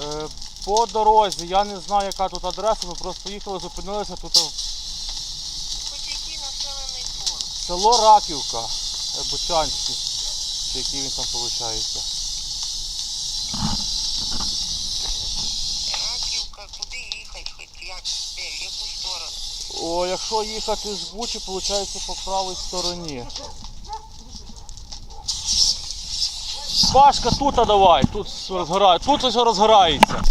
Е, По дорозі, я не знаю, яка тут адреса, ми просто поїхали, зупинилися тут Хоч який населений пункт. село Раківка, е, Бучанське, чи який він там виходить. Раківка, куди їхати, хоч як, де, в яку сторону? О, якщо їхати з Бучі, виходить по правій стороні. Пашка, тут давай, тут розгорає, тут ось розгорається.